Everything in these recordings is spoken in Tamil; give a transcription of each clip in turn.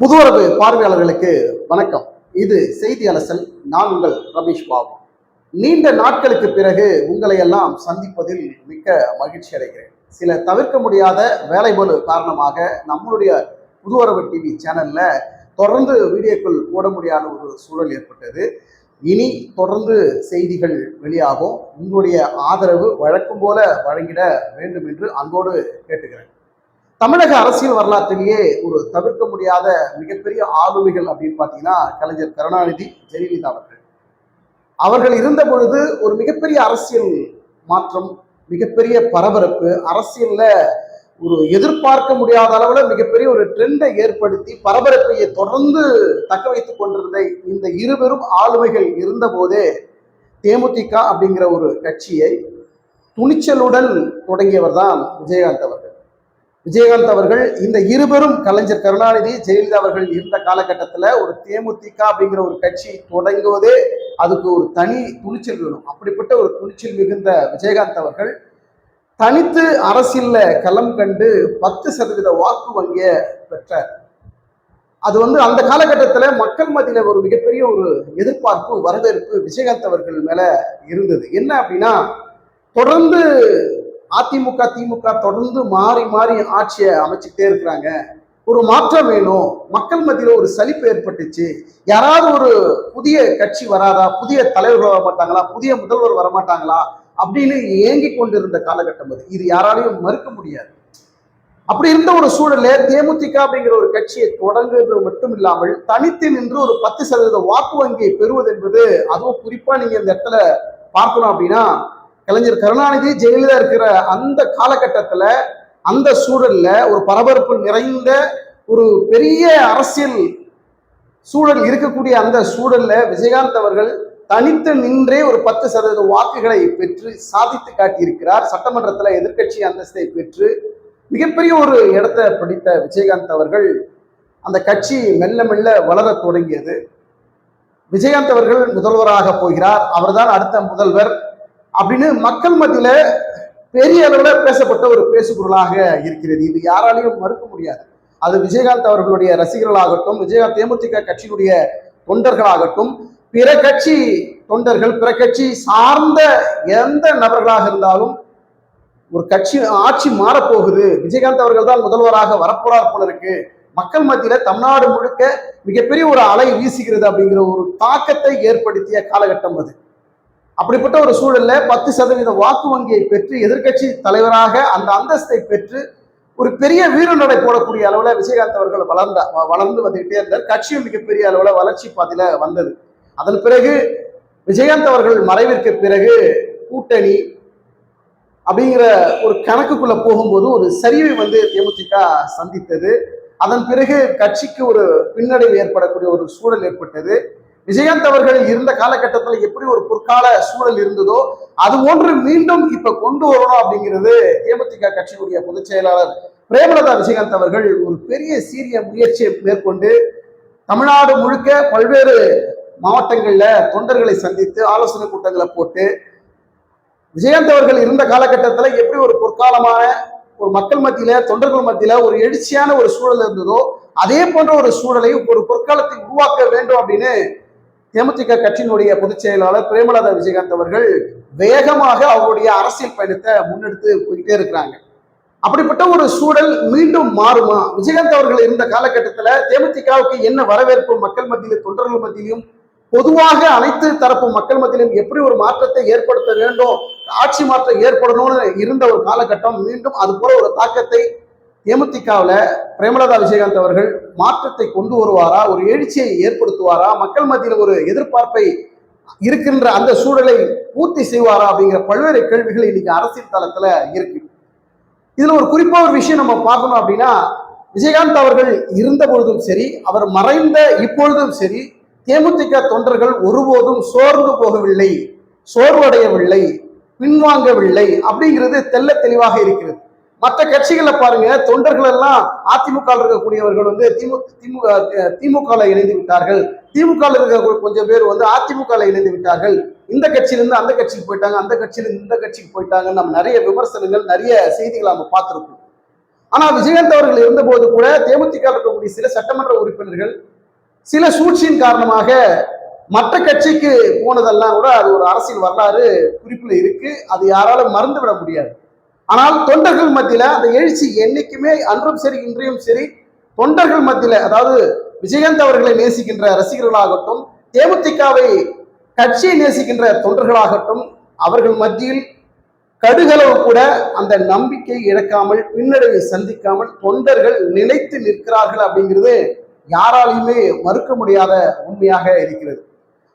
புதுவரவு பார்வையாளர்களுக்கு வணக்கம். இது செய்தி அலசல் நான் உங்கள் ரமேஷ் பாபு. நீண்ட நாட்களுக்கு பிறகு உங்களை எல்லாம் சந்திப்பதில் மிக்க மகிழ்ச்சி அடைகிறேன். சில தவிர்க்க முடியாத வேலைபளு காரணமாக நம்மளுடைய புதுவரவு டிவி சேனல்ல தொடர்ந்து வீடியோக்கள் போட முடியாத ஒரு சூழல் ஏற்பட்டது. இனி தொடர்ந்து செய்திகள் வெளியாகும். உங்களுடைய ஆதரவு வழக்கம் போல வழங்கிட வேண்டும் என்று அன்போடு கேட்டுக்கிறேன். தமிழக அரசியல் வரலாற்றிலேயே ஒரு தவிர்க்க முடியாத மிகப்பெரிய ஆளுமைகள் அப்படின்னு பார்த்தீங்கன்னா கலைஞர் கருணாநிதி ஜெயலலிதா அவர்கள். அவர்கள் இருந்த பொழுது ஒரு மிகப்பெரிய அரசியல் மாற்றம் மிகப்பெரிய பரபரப்பு அரசியல்ல ஒரு எதிர்பார்க்க முடியாத அளவுல மிகப்பெரிய ஒரு ட்ரெண்டை ஏற்படுத்தி பரபரப்பையை தொடர்ந்து தக்க வைத்துக் கொண்டிருந்த இந்த இருவரும் ஆளுமைகள் இருந்த போதே தேமுதிக அப்படிங்கிற ஒரு கட்சியை துணிச்சலுடன் தொடங்கியவர் தான் விஜயகாந்த் அவர்கள். விஜயகாந்த் அவர்கள் இந்த இருவரும் கலைஞர் கருணாநிதி ஜெயலலிதா அவர்கள் இருந்த காலகட்டத்தில் ஒரு தேமுதிக அப்படிங்கிற ஒரு கட்சி தொடங்குவதே அதுக்கு ஒரு தனி துணிச்சல் வேணும். அப்படிப்பட்ட ஒரு துணிச்சல் மிகுந்த விஜயகாந்த் அவர்கள் தனித்து அரசியல்ல களம் கண்டு பத்து சதவீத வாக்கு வங்கிய பெற்றார். அது வந்து அந்த காலகட்டத்தில் மக்கள் மத்தியில் ஒரு மிகப்பெரிய ஒரு எதிர்பார்ப்பு வரவேற்பு விஜயகாந்த் அவர்கள் மேலே இருந்தது. என்ன அப்படின்னா தொடர்ந்து அதிமுக திமுக தொடர்ந்து மாறி மாறி ஆட்சியை அமைச்சுக்கிட்டே இருக்கிறாங்க. ஒரு மாற்றம் வேணும். மக்கள் மத்தியில ஒரு சலிப்பு ஏற்பட்டுச்சு. யாராவது ஒரு புதிய கட்சி வராதா புதிய தலைவர்கள் வரமாட்டாங்களா புதிய முதல்வர் வர மாட்டாங்களா அப்படின்னு ஏங்கி கொண்டிருந்த காலகட்டம் அது. இது யாராலையும் மறுக்க முடியாது. அப்படி இருந்த ஒரு சூழல்ல தேமுதிக அப்படிங்கிற ஒரு கட்சியை தொடங்குறது மட்டும் இல்லாமல் தனித்து நின்று ஒரு பத்து சதவீத வாக்கு வங்கியை பெறுவது என்பது அதுவும் குறிப்பா நீங்க இந்த இடத்துல பார்க்கணும் அப்படின்னா கலைஞர் கருணாநிதி ஜெயலலிதா இருக்கிற அந்த காலகட்டத்தில் அந்த சூழல்ல ஒரு பரபரப்பு நிறைந்த ஒரு பெரிய அரசியல் சூழல் இருக்கக்கூடிய அந்த சூழல்ல விஜயகாந்த் அவர்கள் தனித்து நின்றே ஒரு பத்து சதவீத வாக்குகளை பெற்று சாதித்து காட்டியிருக்கிறார். சட்டமன்றத்தில் எதிர்க்கட்சி அந்தஸ்தை பெற்று மிகப்பெரிய ஒரு இடத்தை பிடித்த விஜயகாந்த் அவர்கள் அந்த கட்சி மெல்ல மெல்ல வளர தொடங்கியது. விஜயகாந்த் அவர்கள் முதல்வராக போகிறார். அவர்தான் அடுத்த முதல்வர். அப்படின்னு மக்கள் மத்தியில பெரிய அளவுல பேசப்பட்ட ஒரு பேசுபொருளாக இருக்கிறது. இது யாராலையும் மறுக்க முடியாது. அது விஜயகாந்த் அவர்களுடைய ரசிகர்களாகட்டும் விஜயகாந்த் தேமுதிக கட்சியினுடைய தொண்டர்களாகட்டும் பிற கட்சி தொண்டர்கள் பிற கட்சி சார்ந்த எந்த நபர்களாக இருந்தாலும் ஒரு கட்சி ஆட்சி மாறப்போகுது. விஜயகாந்த் அவர்கள் தான் முதல்வராக வரப்போறார் போல இருக்கு. மக்கள் மத்தியில தமிழ்நாடு முழுக்க மிகப்பெரிய ஒரு அலை வீசுகிறது அப்படிங்கிற ஒரு தாக்கத்தை ஏற்படுத்திய காலகட்டம் அது. அப்படிப்பட்ட ஒரு சூழல்ல பத்து சதவீத வாக்கு வங்கியை பெற்று எதிர்க்கட்சி தலைவராக அந்த அந்தஸ்தை பெற்று ஒரு பெரிய வீரநடை போடக்கூடிய அளவுல விஜயகாந்த் அவர்கள் வளர்ந்த வளர்ந்து வந்துகிட்டே இருந்தார். கட்சியும் மிகப்பெரிய அளவுல வளர்ச்சி பாதையில வந்தது. அதன் பிறகு விஜயகாந்த் அவர்கள் மறைவிற்கு பிறகு கூட்டணி அப்படிங்கிற ஒரு கணக்குக்குள்ள போகும்போது ஒரு சரிவை வந்து தேமுதிக சந்தித்தது. அதன் பிறகு கட்சிக்கு ஒரு பின்னடைவு ஏற்படக்கூடிய ஒரு சூழல் ஏற்பட்டது. விஜயகாந்த் அவர்கள் இருந்த காலகட்டத்தில் எப்படி ஒரு பொற்கால சூழல் இருந்ததோ அது ஒன்று மீண்டும் இப்ப கொண்டு வரணும் அப்படிங்கிறது தேமுதிக கட்சியினுடைய பொதுச் செயலாளர் பிரேமலதா விஜயகாந்த் அவர்கள் ஒரு பெரிய சீரிய முயற்சியை மேற்கொண்டு தமிழ்நாடு முழுக்க பல்வேறு மாவட்டங்கள்ல தொண்டர்களை சந்தித்து ஆலோசனை கூட்டங்களை போட்டு விஜயகாந்த் அவர்கள் இருந்த காலகட்டத்தில் எப்படி ஒரு பொற்காலமான ஒரு மக்கள் மத்தியில தொண்டர்கள் மத்தியில ஒரு எழுச்சியான ஒரு சூழல் இருந்ததோ அதே போன்ற ஒரு சூழலை ஒரு பொற்காலத்தை உருவாக்க வேண்டும் அப்படின்னு தேமுதிக கட்சியினுடைய பொதுச் செயலாளர் பிரேமலதா விஜயகாந்த் அவர்கள் வேகமாக அவருடைய அரசியல் பயணத்தை முன்னெடுத்து போயிட்டே இருக்கிறாங்க. அப்படிப்பட்ட ஒரு சூழல் மீண்டும் மாறுமா? விஜயகாந்த் அவர்கள் இருந்த காலகட்டத்தில் தேமுதிகவுக்கு என்ன வரவேற்பு மக்கள் மத்தியிலும் தொண்டர்கள் மத்தியிலும் பொதுவாக அனைத்து தரப்பு மக்கள் மத்தியிலும் எப்படி ஒரு மாற்றத்தை ஏற்படுத்த வேண்டும் ஆட்சி மாற்றம் ஏற்படணும்னு இருந்த ஒரு காலகட்டம் மீண்டும் அது போல ஒரு தாக்கத்தை தேமுதிகவில் பிரேமலதா விஜயகாந்த் அவர்கள் மாற்றத்தை கொண்டு வருவாரா? ஒரு எழுச்சியை ஏற்படுத்துவாரா? மக்கள் மத்தியில் ஒரு எதிர்பார்ப்பை இருக்கின்ற அந்த சூழலை பூர்த்தி செய்வாரா? அப்படிங்கிற பல்வேறு கேள்விகள் இன்னைக்கு அரசியல் தளத்துல இருக்கு. இதுல ஒரு குறிப்பா ஒரு விஷயம் நம்ம பார்க்கணும் அப்படின்னா விஜயகாந்த் அவர்கள் இருந்த பொழுதும் சரி அவர் மறைந்த இப்பொழுதும் சரி தேமுதிக தொண்டர்கள் ஒருபோதும் சோர்ந்து போகவில்லை சோர்வடையவில்லை பின்வாங்கவில்லை அப்படிங்கிறது தெல்ல தெளிவாக இருக்கிறது. மற்ற கட்சிகளை பாருங்க தொண்டர்கள் எல்லாம் அதிமுக இருக்கக்கூடியவர்கள் வந்து திமுக திமுக திமுக இணைந்து விட்டார்கள். திமுக இருக்க கொஞ்சம் பேர் வந்து அதிமுக இணைந்து விட்டார்கள். இந்த கட்சியிலிருந்து அந்த கட்சிக்கு போயிட்டாங்க அந்த கட்சியிலிருந்து இந்த கட்சிக்கு போயிட்டாங்க நம்ம நிறைய விமர்சனங்கள் நிறைய செய்திகளை நம்ம பார்த்துருக்கோம். ஆனா விஜயகாந்த் அவர்கள் இருந்தபோது கூட தேமுதிக இருக்கக்கூடிய சில சட்டமன்ற உறுப்பினர்கள் சில சூழ்ச்சியின் காரணமாக மற்ற கட்சிக்கு போனதெல்லாம் கூட அது ஒரு அரசியல் வரலாறு குறிப்பில் இருக்கு. அது யாராலும் மறந்து விட முடியாது. ஆனால் தொண்டர்கள் மத்தியில அந்த எழுச்சி என்னைக்குமே அன்றும் சரி இன்றையும் சரி தொண்டர்கள் மத்தியில அதாவது விஜயகாந்த் அவர்களை நேசிக்கின்ற ரசிகர்களாகட்டும் தேமுதிகவை கட்சியை நேசிக்கின்ற தொண்டர்களாகட்டும் அவர்கள் மத்தியில் கடுகளவு கூட அந்த நம்பிக்கை இழக்காமல் பின்னடைவை சந்திக்காமல் தொண்டர்கள் நிலைத்து நிற்கிறார்கள் அப்படிங்கிறது யாராலையுமே மறுக்க முடியாத உண்மையாக இருக்கிறது.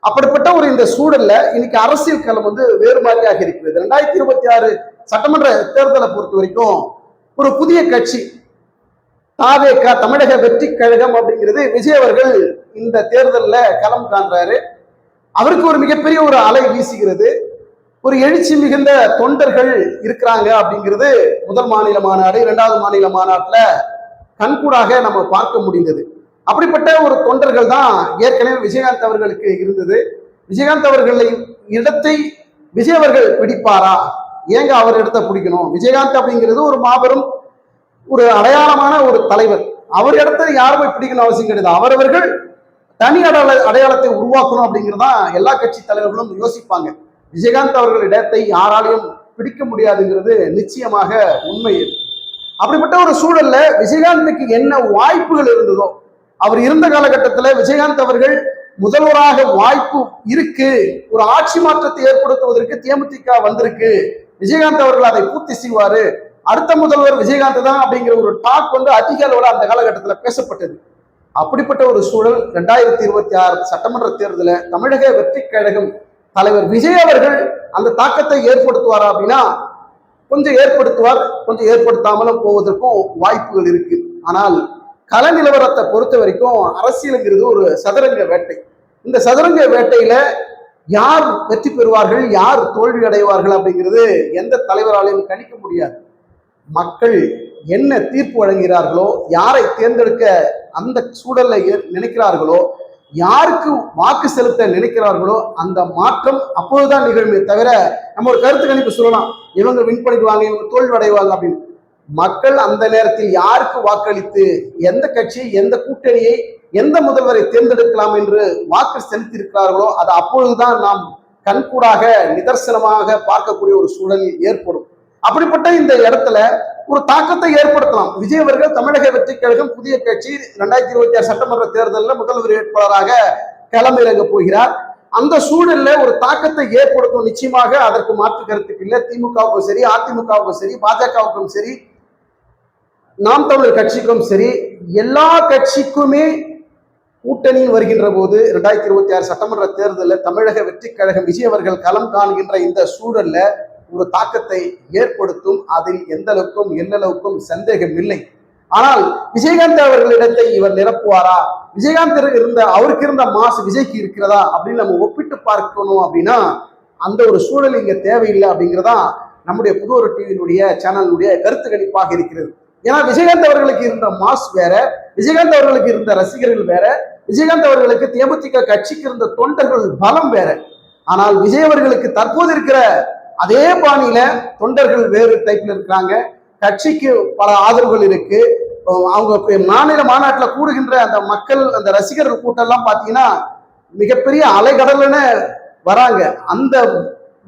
அப்படிப்பட்ட ஒரு இந்த சூழல்ல இன்னைக்கு அரசியல் களம் வந்து வேறு மாதிரியாக இருக்கிறது. ரெண்டாயிரத்தி இருபத்தி ஆறு சட்டமன்ற தேர்தலை பொறுத்த வரைக்கும் ஒரு புதிய கட்சி தாவேக தமிழக வெற்றி கழகம் அப்படிங்கிறது விஜய் அவர்கள் இந்த தேர்தலில் களம் காண்றாரு. அவருக்கு ஒரு மிகப்பெரிய ஒரு அலை வீசுகிறது. ஒரு எழுச்சி மிகுந்த தொண்டர்கள் இருக்கிறாங்க அப்படிங்கிறது முதல் மாநில மாநாடு இரண்டாவது மாநில மாநாட்டில் கண்கூடாக நம்ம பார்க்க முடிந்தது. அப்படிப்பட்ட ஒரு தொண்டர்கள் தான் ஏற்கனவே விஜயகாந்த் அவர்களுக்கு இருந்தது. விஜயகாந்த் அவர்களை இடத்தை விஜய் அவர்கள் பிடிப்பாரா? ஏங்க அவர் இடத்த பிடிக்கணும்? விஜயகாந்த் அப்படிங்கிறது ஒரு மாபெரும் ஒரு அடையாளமான ஒரு தலைவர். அவர் இடத்த யார் போய் பிடிக்கணும் அவசியம் கிடையாது. அவரவர்கள் தனி அடையாள அடையாளத்தை உருவாக்கணும் அப்படிங்கிறதான் எல்லா கட்சி தலைவர்களும் யோசிப்பாங்க. விஜயகாந்த் அவர்கள் இடத்தை யாராலையும் பிடிக்க முடியாதுங்கிறது நிச்சயமாக உண்மை. அப்படிப்பட்ட ஒரு சூழல்ல விஜயகாந்துக்கு என்ன வாய்ப்புகள் இருந்ததோ அவர் இருந்த காலகட்டத்தில் விஜயகாந்த் அவர்கள் முதல்வராக வாய்ப்பு இருக்கு. ஒரு ஆட்சி மாற்றத்தை ஏற்படுத்துவதற்கு தேமுதிக வந்திருக்கு. விஜயகாந்த் அவர்கள் அதை பூர்த்தி செய்வாரு. அடுத்த முதல்வர் விஜயகாந்த் தான் அப்படிங்கிற ஒரு டாக் வந்து அதிக அளவில் அந்த காலகட்டத்தில் பேசப்பட்டது. அப்படிப்பட்ட ஒரு சூழல் ரெண்டாயிரத்தி இருபத்தி ஆறு சட்டமன்ற தேர்தலில் தமிழக வெற்றி கழகம் தலைவர் விஜய் அவர்கள் அந்த தாக்கத்தை ஏற்படுத்துவாரா அப்படின்னா கொஞ்சம் ஏற்படுத்துவார் கொஞ்சம் ஏற்படுத்தாமலும் போவதற்கும் வாய்ப்புகள் இருக்கு. ஆனால் கள நிலவரத்தை பொறுத்த வரைக்கும் அரசியலுங்கிறது ஒரு சதுரங்க வேட்டை. இந்த சதுரங்க வேட்டையில யார் வெற்றி பெறுவார்கள் யார் தோல்வி அடைவார்கள் அப்படிங்கிறது எந்த தலைவராலையும் கணிக்க முடியாது. மக்கள் என்ன தீர்ப்பு வழங்குகிறார்களோ யாரை தேர்ந்தெடுக்க அந்த சூழலை நினைக்கிறார்களோ யாருக்கு வாக்கு செலுத்த நினைக்கிறார்களோ அந்த மாற்றம் அப்போதுதான் நிகழ்மே தவிர நம்ம ஒரு கருத்து கணிப்பு சொல்லலாம். இவங்க வின் பண்ணிடுவாங்க இவங்க தோல்வி அடைவாங்க அப்படின்னு. மக்கள் அந்த நேரத்தில் யாருக்கு வாக்களித்து எந்த கட்சி எந்த கூட்டணியை எந்த முதல்வரை தேர்ந்தெடுக்கலாம் என்று வாக்கு செலுத்தியிருக்கிறார்களோ அது அப்பொழுதுதான் நாம் கண்கூடாக நிதர்சனமாக பார்க்கக்கூடிய ஒரு சூழல் ஏற்படும். அப்படிப்பட்ட இந்த இடத்துல ஒரு தாக்கத்தை ஏற்படுத்தலாம். விஜய் அவர்கள் தமிழக வெற்றி கழகம் புதிய கட்சி ரெண்டாயிரத்தி இருபத்தி ஆறு சட்டமன்ற தேர்தலில் முதல்வர் வேட்பாளராக களமிறங்க போகிறார். அந்த சூழல்ல ஒரு தாக்கத்தை ஏற்படுத்தும் நிச்சயமாக அதற்கு மாற்று கருத்துக்கு இல்லை. திமுகவுக்கும் சரி அதிமுகவுக்கும் சரி பாஜகவுக்கும் சரி நாம் தமிழர் கட்சிக்கும் சரி எல்லா கட்சிக்குமே கூட்டணியில் வருகின்ற போது ரெண்டாயிரத்தி இருபத்தி ஆறு சட்டமன்ற தேர்தலில் தமிழக வெற்றி கழகம் விஜய் அவர்கள் களம் காண்கின்ற இந்த சூழல்ல ஒரு தாக்கத்தை ஏற்படுத்தும் அதில் எந்த அளவுக்கும் எல்லளவுக்கும் சந்தேகம் இல்லை. ஆனால் விஜயகாந்த் அவர்களிடத்தை இவர் நிரப்புவாரா? விஜயகாந்த் இருந்த அவருக்கு இருந்த மாசு விஜய்க்கு இருக்கிறதா அப்படின்னு நம்ம ஒப்பிட்டு பார்க்கணும் அப்படின்னா அந்த ஒரு சூழல் இங்க தேவையில்லை அப்படிங்கிறதா நம்முடைய புதுவர் டிவியினுடைய சேனலுடைய கருத்து கணிப்பாக இருக்கிறது. ஏன்னா விஜயகாந்த் அவர்களுக்கு இருந்த மாஸ் வேற விஜயகாந்த் அவர்களுக்கு இருந்த ரசிகர்கள் வேற விஜயகாந்த் அவர்களுக்கு தேமுதிக கட்சிக்கு இருந்த தொண்டர்கள் பலம் வேற. ஆனால் விஜய் அவர்களுக்கு தற்போது இருக்கிற அதே பாணியில தொண்டர்கள் வேறு டைப்ல இருக்கிறாங்க. கட்சிக்கு பல ஆதரவுகள் இருக்கு. அவங்க மாநில மாநாட்டில் கூடுகின்ற அந்த மக்கள் அந்த ரசிகர்கள் கூட்டம் எல்லாம் பார்த்தீங்கன்னா மிகப்பெரிய அலைகடல்னு வராங்க. அந்த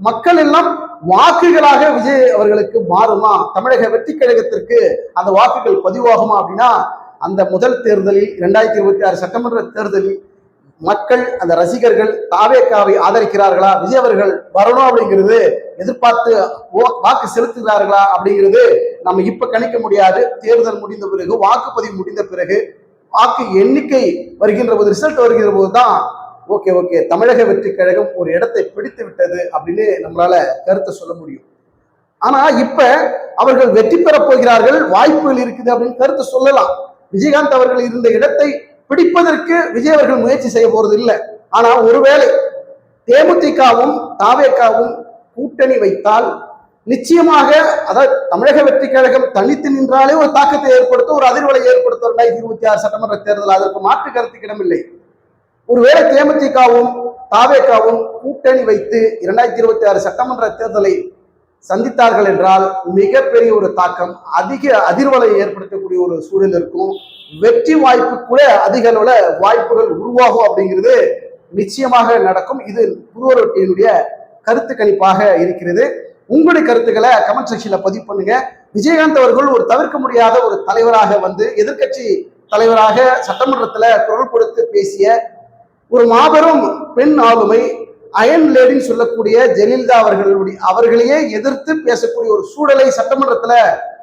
மக்கள் எல்லாம் வாக்குகளாக விஜய் அவர்களுக்கு மாறுமா? தமிழக வெற்றி கழகத்திற்கு அந்த வாக்குகள் பதிவாகுமா அப்படின்னா அந்த முதல் தேர்தலில் இரண்டாயிரத்தி இருபத்தி ஆறு சட்டமன்ற தேர்தலில் மக்கள் அந்த ரசிகர்கள் தாவேக்காவை ஆதரிக்கிறார்களா? விஜய் அவர்கள் வரணும் அப்படிங்கிறது எதிர்பார்த்து ஓ- வாக்கு செலுத்துகிறார்களா அப்படிங்கிறது நம்ம இப்ப கணிக்க முடியாது. தேர்தல் முடிந்த பிறகு வாக்குப்பதிவு முடிந்த பிறகு வாக்கு எண்ணிக்கை வருகின்ற போது ரிசல்ட் வருகின்ற போது தான் ஓகே ஓகே. தமிழக வெற்றி கழகம் ஒரு இடத்தை பிடித்து விட்டது அப்படின்னு நம்மளால கருத்தை சொல்ல முடியும். ஆனா இப்ப அவர்கள் வெற்றி பெறப் போகிறார்கள் வாய்ப்புகள் இருக்குது அப்படின்னு கருத்து சொல்லலாம். விஜயகாந்த் அவர்கள் இருந்த இடத்தை பிடிப்பதற்கு விஜய் அவர்கள் முயற்சி செய்ய போறது இல்லை. ஆனா ஒருவேளை தேமுதிகவும் தாவேக்காவும் கூட்டணி வைத்தால் நிச்சயமாக அதாவது தமிழக வெற்றி கழகம் தனித்து நின்றாலே ஒரு தாக்கத்தை ஏற்படுத்தும் ஒரு அதிர்வலை ஏற்படுத்தும் ரெண்டாயிரத்தி இருபத்தி ஆறு சட்டமன்ற தேர்தல் அதற்கு மாற்று கருத்துக்கு இல்லை ஒருவேளை தேமுதிகவும் தாவேக்காவும் கூட்டணி வைத்து இரண்டாயிரத்தி இருபத்தி ஆறு சட்டமன்ற தேர்தலை சந்தித்தார்கள் என்றால் மிகப்பெரிய ஒரு தாக்கம் அதிக அதிர்வலை ஏற்படுத்தக்கூடிய ஒரு சூழல் இருக்கும். வெற்றி வாய்ப்பு கூட அதிக அளவுல வாய்ப்புகள் உருவாகும் அப்படிங்கிறது நிச்சயமாக நடக்கும். இது புதுவரட்டியினுடைய கருத்து கணிப்பாக இருக்கிறது. உங்களுடைய கருத்துக்களை கமெண்ட் செக்ஷன்ல பதிவு பண்ணுங்க. விஜயகாந்த் அவர்கள் ஒரு தவிர்க்க முடியாத ஒரு தலைவராக வந்து எதிர்க்கட்சி தலைவராக சட்டமன்றத்துல குரல் கொடுத்து பேசிய ஒரு மாபெரும் பெண் ஆளுமை அயன் லேடின்னு சொல்லக்கூடிய ஜெயலலிதா அவர்களுடைய அவர்களையே எதிர்த்து பேசக்கூடிய ஒரு சூழலை சட்டமன்றத்துல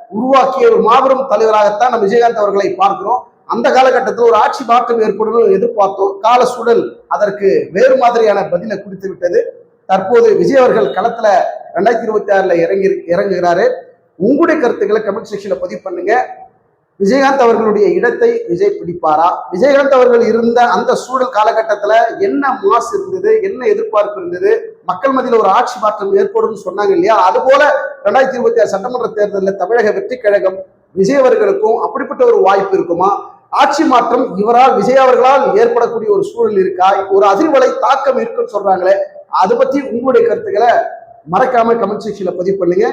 உருவாக்கிய ஒரு மாபெரும் தலைவராகத்தான் நம்ம விஜயகாந்த் அவர்களை பார்க்கிறோம். அந்த காலகட்டத்தில் ஒரு ஆட்சி மாற்றம் ஏற்படும் எதிர்பார்த்தோம். கால சூழல் அதற்கு வேறு மாதிரியான பதிலை கொடுத்து விட்டது. தற்போது விஜய் அவர்கள் களத்துல ரெண்டாயிரத்தி இருபத்தி ஆறுல இறங்கி இறங்குகிறாரு. உங்களுடைய கருத்துக்களை கமெண்ட் செக்ஷன்ல பதிவு பண்ணுங்க. விஜயகாந்த் அவர்களுடைய இடத்தை விஜய் பிடிப்பாரா? விஜயகாந்த் அவர்கள் இருந்த அந்த சூழல் காலகட்டத்துல என்ன மாசு இருந்தது? என்ன எதிர்பார்ப்பு இருந்தது? மக்கள் மத்தியில் ஒரு ஆட்சி மாற்றம் ஏற்படும் சொன்னாங்க இல்லையா? அது போல ரெண்டாயிரத்தி இருபத்தி ஆறு சட்டமன்ற தேர்தலில் தமிழக வெற்றி கழகம் விஜய் அவர்களுக்கும் அப்படிப்பட்ட ஒரு வாய்ப்பு இருக்குமா? ஆட்சி மாற்றம் இவரால் விஜய் அவர்களால் ஏற்படக்கூடிய ஒரு சூழல் இருக்கா? ஒரு அதிர்வலை தாக்கம் இருக்குன்னு சொல்றாங்களே. அதை பத்தி உங்களுடைய கருத்துக்களை மறக்காம கமெண்ட் செக்ஷன்ல பதிவு பண்ணுங்க.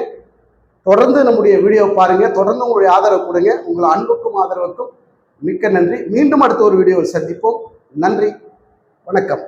தொடர்ந்து நம்முடைய வீடியோ பாருங்க. தொடர்ந்து உங்களுடைய ஆதரவு கொடுங்க. உங்கள் அன்புக்கும் ஆதரவுக்கும் மிக்க நன்றி. மீண்டும் அடுத்த ஒரு வீடியோவில் சந்திப்போம். நன்றி. வணக்கம்.